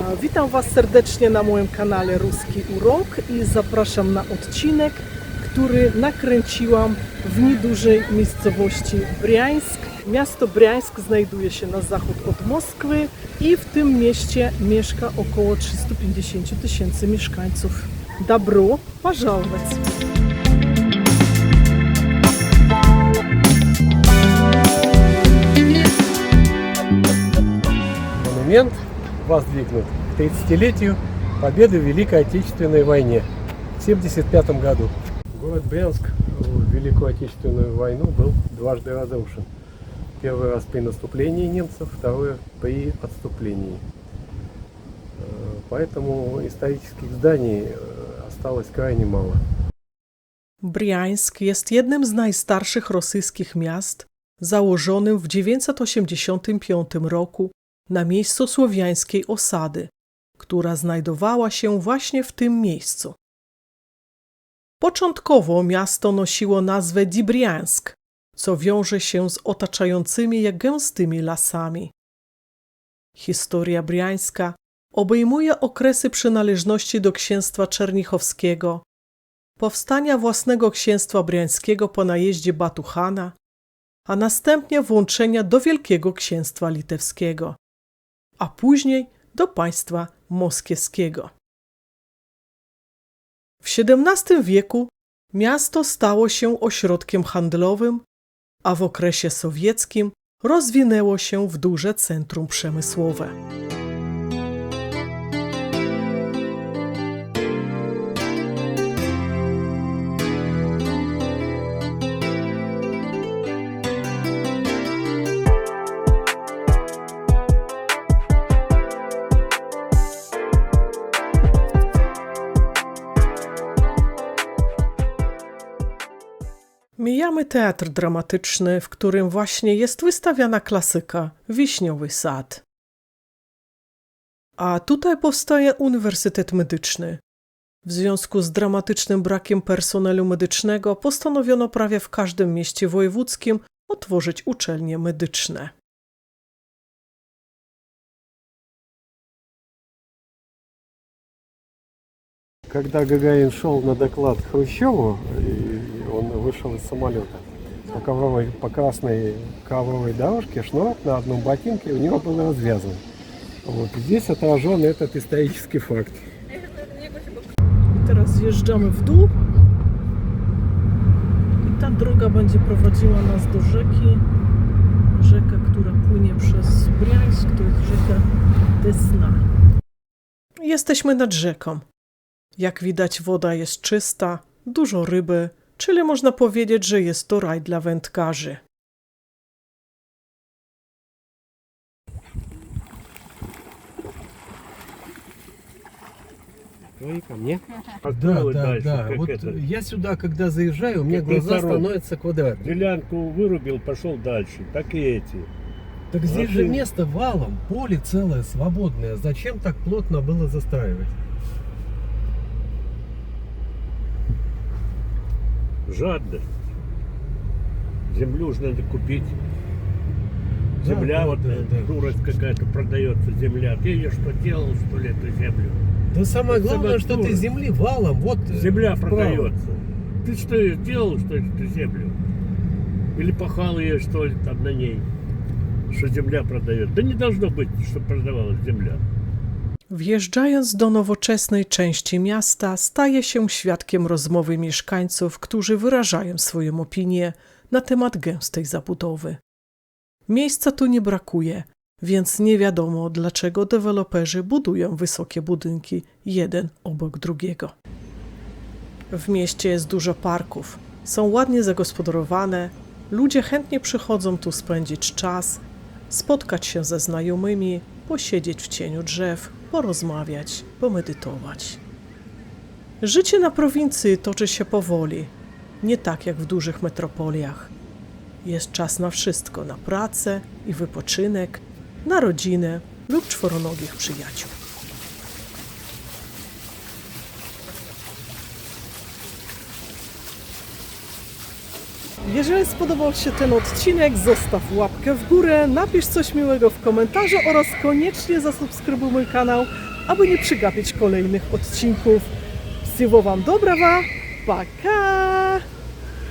A, Witam Was serdecznie na moim kanale Ruski Urok i zapraszam na odcinek, który nakręciłam w niedużej miejscowości Briańsk. Miasto Briańsk znajduje się na zachód od Moskwy i w tym mieście mieszka około 350 tysięcy mieszkańców. Добро пожаловать! Монумент воздвигнут к 30-летию победы в Великой Отечественной войне в 1975 году. Город Брянск в Великую Отечественную войну был дважды разрушен. Первый раз при наступлении немцев, второй при отступлении. Э, Поэтому исторических зданий э, осталось крайне мало. Briańsk jest jednym z najstarszych rosyjskich miast, założonym w 985 roku na miejscu słowiańskiej osady, która znajdowała się właśnie w tym miejscu. Początkowo miasto nosiło nazwę Dibriańsk, co wiąże się z otaczającymi je gęstymi lasami. Historia Briańska obejmuje okresy przynależności do księstwa czernichowskiego, powstania własnego księstwa briańskiego po najeździe Batuchana, a następnie włączenia do Wielkiego Księstwa Litewskiego, a później do państwa moskiewskiego. W XVII wieku miasto stało się ośrodkiem handlowym, a w okresie sowieckim rozwinęło się w duże centrum przemysłowe. Mijamy teatr dramatyczny, w którym właśnie jest wystawiana klasyka Wiśniowy Sad. A tutaj powstaje Uniwersytet Medyczny. W związku z dramatycznym brakiem personelu medycznego postanowiono prawie w każdym mieście wojewódzkim otworzyć uczelnie medyczne. Когда Гагарин шел на доклад к Хрущеву, и он вышел из самолета, по, ковровой, по красной ковровой дорожке шнурок на одном ботинке у него был развязан. Вот здесь отражен этот исторический факт. I teraz zjeżdżamy w dół. I ta droga będzie prowadziła nas do rzeki. Rzeka, która płynie przez Briańsk, to jest rzeka Desna. Jesteśmy nad rzeką. Jak widać, woda jest czysta, dużo ryby, czyli można powiedzieć, że jest to raj dla wędkarzy. Ко мне? Да, да, дальше, да. как Вот это. я сюда, когда заезжаю, у меня Как глаза лесоруб. становятся квадратными. Делянку вырубил, пошел дальше. Так и эти. Так А здесь же ты- место валом, поле целое, свободное. Зачем так плотно было застраивать? Жадность. Землю же надо купить. Да, Земля, да, вот да, да. дурость какая-то продается земля. Ты ее что делал, что ли, эту землю? Да самое Это главное, что натура. ты земли валом. Вот э, Земля вправо. продается. Ты что ее делал, что ли, эту землю? Или пахал ее, что ли, там на ней? Что земля продает. Да не должно быть, что продавалась земля. Wjeżdżając do nowoczesnej części miasta, staje się świadkiem rozmowy mieszkańców, którzy wyrażają swoją opinię na temat gęstej zabudowy. Miejsca tu nie brakuje, więc nie wiadomo, dlaczego deweloperzy budują wysokie budynki jeden obok drugiego. W mieście jest dużo parków, są ładnie zagospodarowane, ludzie chętnie przychodzą tu spędzić czas, spotkać się ze znajomymi, posiedzieć w cieniu drzew, porozmawiać, pomedytować. Życie na prowincji toczy się powoli, nie tak jak w dużych metropoliach. Jest czas na wszystko, na pracę i wypoczynek, na rodzinę lub czworonogich przyjaciół. Jeżeli spodobał Ci się ten odcinek, zostaw łapkę w górę, napisz coś miłego w komentarzu oraz koniecznie zasubskrybuj mój kanał, aby nie przegapić kolejnych odcinków. Всего Wam dobrego, пока!